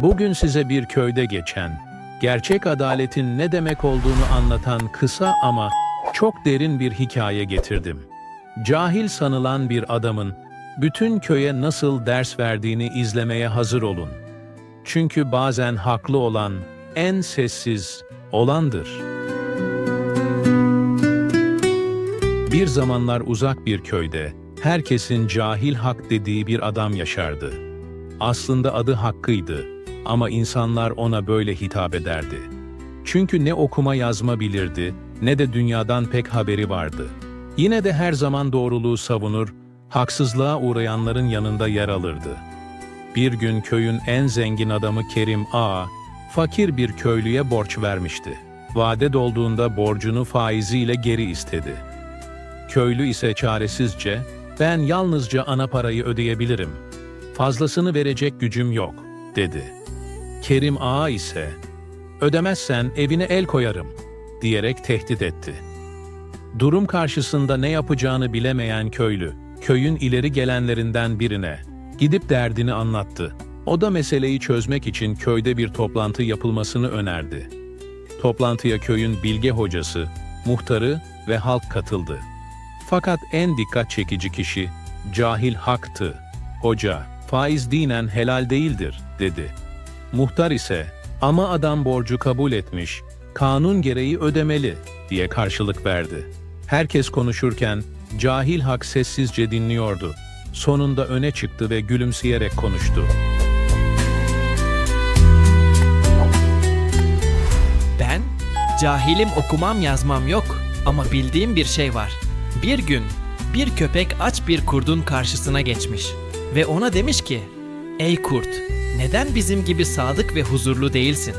Bugün size bir köyde geçen, gerçek adaletin ne demek olduğunu anlatan kısa ama çok derin bir hikaye getirdim. Cahil sanılan bir adamın bütün köye nasıl ders verdiğini izlemeye hazır olun. Çünkü bazen haklı olan en sessiz olandır. Bir zamanlar uzak bir köyde herkesin cahil hak dediği bir adam yaşardı. Aslında adı Hakkı'ydı ama insanlar ona böyle hitap ederdi. Çünkü ne okuma yazma bilirdi ne de dünyadan pek haberi vardı. Yine de her zaman doğruluğu savunur, haksızlığa uğrayanların yanında yer alırdı. Bir gün köyün en zengin adamı Kerim Ağa, fakir bir köylüye borç vermişti. Vade dolduğunda borcunu faiziyle geri istedi. Köylü ise çaresizce, ben yalnızca ana parayı ödeyebilirim. Fazlasını verecek gücüm yok, dedi. Kerim Ağa ise, ödemezsen evine el koyarım, diyerek tehdit etti. Durum karşısında ne yapacağını bilemeyen köylü, köyün ileri gelenlerinden birine gidip derdini anlattı. O da meseleyi çözmek için köyde bir toplantı yapılmasını önerdi. Toplantıya köyün bilge hocası, muhtarı ve halk katıldı. Fakat en dikkat çekici kişi cahil haktı. Hoca, faiz dinen helal değildir, dedi. Muhtar ise, ama adam borcu kabul etmiş, kanun gereği ödemeli, diye karşılık verdi. Herkes konuşurken, cahil hak sessizce dinliyordu. Sonunda öne çıktı ve gülümseyerek konuştu. Ben cahilim okumam yazmam yok ama bildiğim bir şey var. Bir gün bir köpek aç bir kurdun karşısına geçmiş ve ona demiş ki Ey kurt neden bizim gibi sadık ve huzurlu değilsin?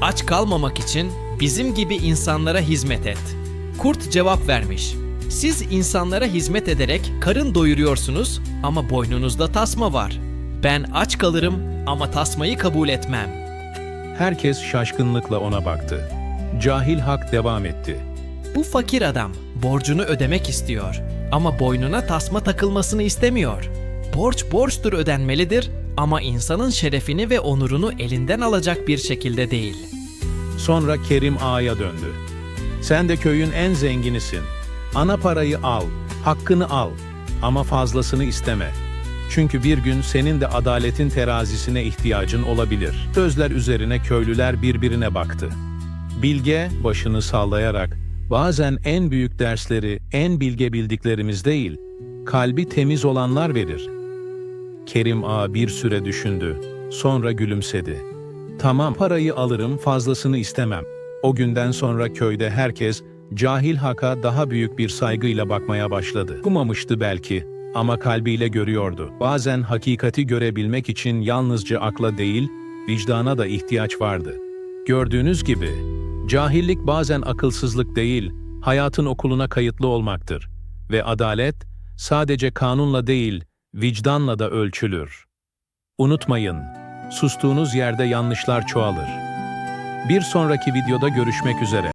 Aç kalmamak için bizim gibi insanlara hizmet et. Kurt cevap vermiş. Siz insanlara hizmet ederek karın doyuruyorsunuz ama boynunuzda tasma var. Ben aç kalırım ama tasmayı kabul etmem. Herkes şaşkınlıkla ona baktı. Cahil hak devam etti. Bu fakir adam borcunu ödemek istiyor ama boynuna tasma takılmasını istemiyor. Borç borçtur ödenmelidir ama insanın şerefini ve onurunu elinden alacak bir şekilde değil. Sonra Kerim Ağa'ya döndü. Sen de köyün en zenginisin. Ana parayı al, hakkını al ama fazlasını isteme. Çünkü bir gün senin de adaletin terazisine ihtiyacın olabilir. Sözler üzerine köylüler birbirine baktı. Bilge başını sallayarak, bazen en büyük dersleri en bilge bildiklerimiz değil, kalbi temiz olanlar verir. Kerim Ağa bir süre düşündü, sonra gülümsedi. Tamam parayı alırım fazlasını istemem. O günden sonra köyde herkes cahil haka daha büyük bir saygıyla bakmaya başladı. Kumamıştı belki ama kalbiyle görüyordu. Bazen hakikati görebilmek için yalnızca akla değil, vicdana da ihtiyaç vardı. Gördüğünüz gibi, cahillik bazen akılsızlık değil, hayatın okuluna kayıtlı olmaktır. Ve adalet, sadece kanunla değil, vicdanla da ölçülür. Unutmayın, sustuğunuz yerde yanlışlar çoğalır. Bir sonraki videoda görüşmek üzere.